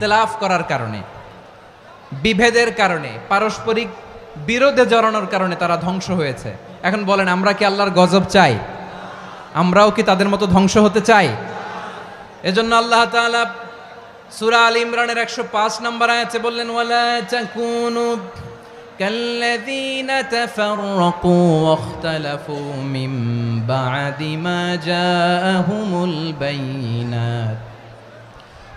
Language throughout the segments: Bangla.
ইতলাফ করার কারণে, বিভেদের কারণে, পারস্পরিক বিরোধে জড়ানোর কারণে তারা ধ্বংস হয়েছে। এখন বলেন, আমরা কি আল্লাহর গজব চাই? আমরাও কি তাদের মতো ধ্বংস হতে চাই? এজন্য আল্লাহ তাআলা আল ইমরানের 105 নম্বর আছে বললেন, ওয়ালা তাকুনু কাল্লাযীনা তাফাররাকু ওয়াখতালাফু মিন বা'দি মা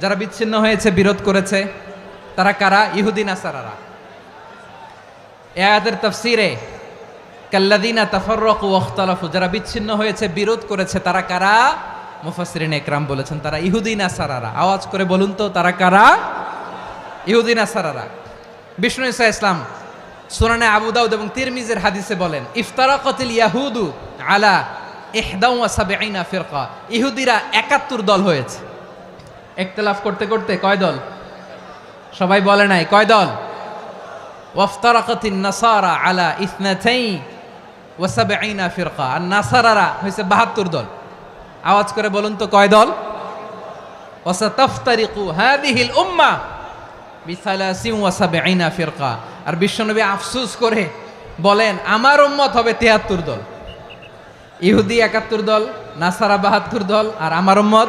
যারা বিচ্ছিন্ন হয়েছে, বিরোধ করেছে, তারা কারা? ইহুদি নাসারারা। এ তফসিরে কাল্লাদিনা তাফাররাকু ওয়াখতালাফু যারা বিচ্ছিন্ন হয়েছে, বিরোধ করেছে, তারা কারা? মুফাসসিরিন একরাম বলেছেন, তারা ইহুদি নাসারারা। আওয়াজ করে বলুন তো, তারা কারা? ইহুদি নাসারারা। বিষ্ণু ইসা ইসলাম সুনানে আবু দাউদ এবং তিরমিজের হাদিসে বলেন, ইফতারাকাতিল ইয়াহুদু আলা ইহদাউ ওয়া সাবঈনা ফিরকা। ইহুদিরা 71 দল হয়েছে। ইখতিলাফ করতে করতে কয় দল? সবাই বলে নাই, কয় দল? ওয়াফতারাকাতিন নাসারা আলা ইসনাতাই ওয়া সাবঈনা ফিরকা। আর নাসারারা হইছে 72 দল। আওয়াজ করে বলুন তো কয় দল? ওয়াসাতাফতারিকু হাদিহিল উম্মাহ বিসালাসিন ওয়া সাবঈনা ফিরকা। আর বিশ্বনবী আফসোস করে বলেন, আমার উম্মত হবে 73 দল। ইহুদি 71 দল, নাসারা 72 দল, আর আমার উম্মত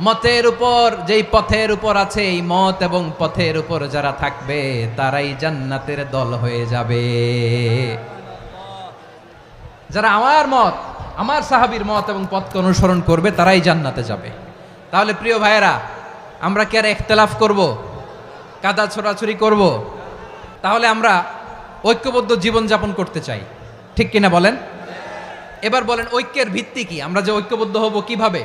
মতের উপর, যেই পথের উপর আছে এই মত এবং পথের উপর যারা থাকবে, তারাই জান্নাতের দল হয়ে যাবে। যারা আমার মত, আমার সাহাবীর মত এবং পথকে অনুসরণ করবে, তারাই জান্নাতে যাবে। তাহলে প্রিয় ভাইয়েরা, আমরা কি আর একতলাফ করব? কাদা ছোড়াছুরি করব? তাহলে আমরা ঐক্যবদ্ধ জীবনযাপন করতে চাই। ঠিক কিনা বলেন? এবার বলেন, ঐক্যের ভিত্তি কি? আমরা যে ঐক্যবদ্ধ হব কীভাবে?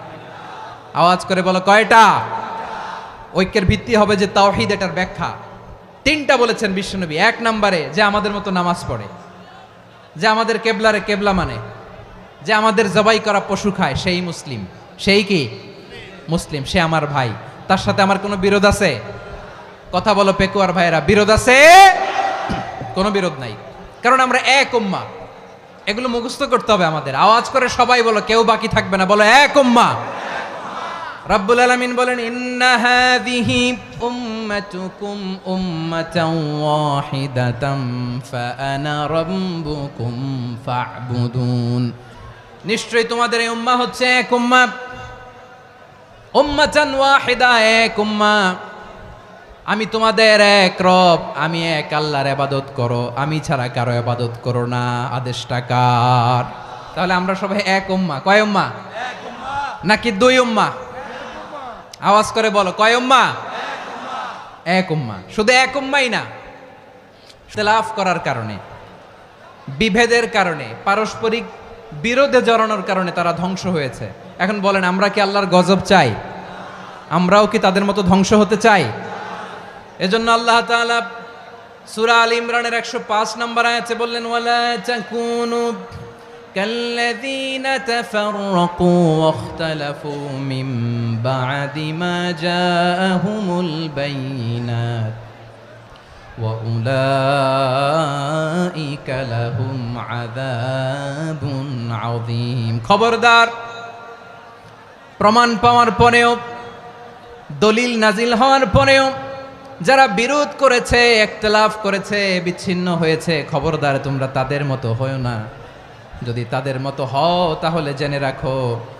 আওয়াজ করে বলো, কয়টা? ঐক্যের ভিত্তি হবে যে তাওহিদ এটার ব্যাখ্যা। তিনটা বলেছেন বিশ্বনবী। এক নম্বরে, যে আমাদের মতো নামাজ পড়ে, যে আমাদের কেবলারে কেবলা মানে যে আমাদের জবাই করা পশু খায়, সেই মুসলিম। সেই কি? মুসলিম, সে আমার ভাই। তার সাথে আমার কোনো বিরোধ আছে? কথা বলো, পেকুয়ার ভাইয়েরা, বিরোধ আছে? কোনো বিরোধ নাই। কারণ আমরা এক উম্মা। এগুলো মুখস্থ করতে হবে আমাদের। আওয়াজ করে সবাই বলো, কেউ বাকি থাকবে না। বলো, এক উম্মা। রব্বুল আলামিন বলেন ইন্না হাযিহি উম্মাতুকুম উম্মাতাও ওয়াহিদাতাম ফাআনা রাব্বুকুম ফা'বুদুন। নিশ্চয়ই তোমাদের এই উম্মাহ হচ্ছে এক উম্মাহ উম্মাতান ওয়াহিদা এক উম্মাহ আমি তোমাদের এক রব আমি এক আল্লাহর আবাদত করো আমি ছাড়া কারও আবাদত করো না আদেশটা কার? তাহলে আমরা সবাই এক উম্মা। কয় উম্মা। নাকি দুই উম্মা? আওয়াজ করে বলো, কয় উম্মা? এক উম্মা। শুধু এক উম্মাই না লাভ করার কারণে, বিভেদের কারণে, পারস্পরিক বিরোধে জড়ানোর কারণে তারা ধ্বংস হয়েছে। এখন বলেন, আমরা কি আল্লাহর গজব চাই? আমরাও কি তাদের মতো ধ্বংস হতে চাই? এজন্য আল্লাহ তাআলা সূরা আল ইমরানের 105 নম্বর আয়াতে বললেন, ওয়ালা তাকুনু কাল্লাযীনা তাফাররাকু ওয়াখতালাফু মিম্মা بعد ما جاءهم البينات وأولئك لهم عذاب عظيم খবরদার প্রমাণ পাওয়ার পরেও দলিল নাজিল হওয়ার পরেও যারা বিরোধ করেছে একতলাফ করেছে বিচ্ছিন্ন হয়েছে খবরদার তোমরা তাদের মতো হও না যদি তাদের মতো হও তাহলে জেনে রাখো ওয়াউলাইকালাহুম আযাবুন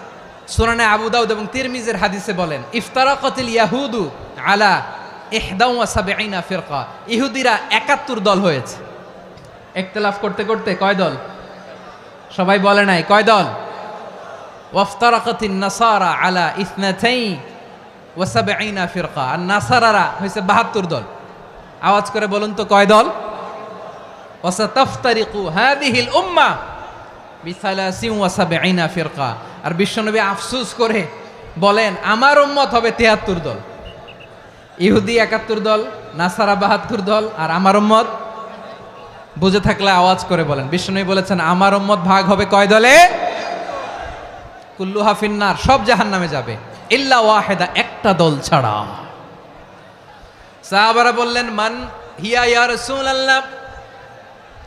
সুনানে আবু দাউদ এবং তিরমিজের হাদিসে বলেন, ইফতারাকাতিল ইয়াহুদু আলা ইহদাউ ওয়া সাবঈনা ফিরকা। ইহুদিরা 71 দল হয়েছে। ইখতিলাফ করতে করতে কয় দল? সবাই বলে নাই, কয় দল? ওয়াফতারাকাতিন নাসারা আলা ইসনাতাই ওয়া সাবঈনা ফিরকা। আর নাসারারা হইছে 72 দল। আওয়াজ করে বলুন তো, কয় দল? ওয়াসাতাফতারিকু হাদিহিল উম্মাহ বিসালাসিন ওয়া সাবঈনা ফিরকা। আর বিশ্বনবী আফসুস করে বলেন, আমার উম্মত হবে 73 দল। ইহুদি 71 দল, নাসারা 72 দল, আর আমার উম্মত বুঝে থাকলে আওয়াজ করে বলেন। বিশ্বনবী বলেছেন, আমার উম্মত ভাগ হবে কয় দলে? কুল্লু হাফিন্নার সব জাহান্নামে যাবে। ইল্লা ওয়াহেদা একটা দল ছাড়া। সাহাবারা বললেন, মান হিয়া ইয়া রাসূলুল্লাহ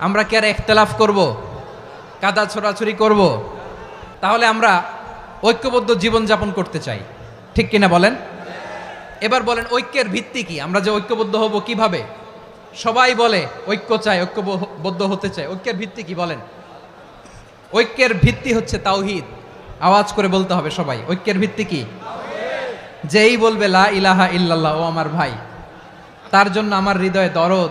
আমরা কি আর একতলাফ করব? কাদা ছোড়াছুরি করব? তাহলে আমরা ঐক্যবদ্ধ জীবনযাপন করতে চাই। ঠিক কিনা বলেন? এবার বলেন, ঐক্যের ভিত্তি কি? আমরা যে ঐক্যবদ্ধ হব কীভাবে? সবাই বলে, ঐক্য চাই, ঐক্যবদ্ধ হতে চাই। ঐক্যের ভিত্তি কি বলেন? ঐক্যের ভিত্তি হচ্ছে তাওহিদ। আওয়াজ করে বলতে হবে সবাই, ঐক্যের ভিত্তি কি? যেই বলবে, লা ইলাহা ইল্লাল্লাহ, ও আমার ভাই। তার জন্য আমার হৃদয়ে দরদ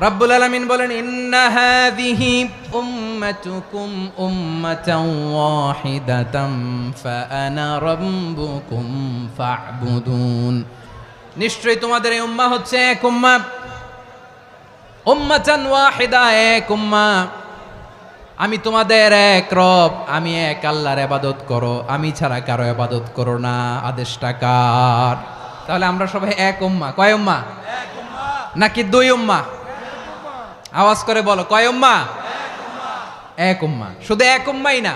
রাব্বুল আলামিন বলেন ইন্না হাযিহি উম্মাতুকুম উম্মাতাও ওয়াহিদাতাম ফাআনা রাব্বুকুম ফা'বুদুন। নিশ্চয়ই তোমাদের এই উম্মাহ হচ্ছে এক উম্মা। উম্মাতান ওয়াহিদা এক উম্মা। আমি তোমাদের এক রব আমি এক আল্লাহর ইবাদত করো আমি ছাড়া কারও ইবাদত করো না আদেশটা কার? তাহলে আমরা সবাই এক উম্মা। কয় উম্মা। নাকি দুই উম্মা? আওয়াজ করে বলো কয় উম্মা? এক উম্মা। শুধু এক উম্মাই না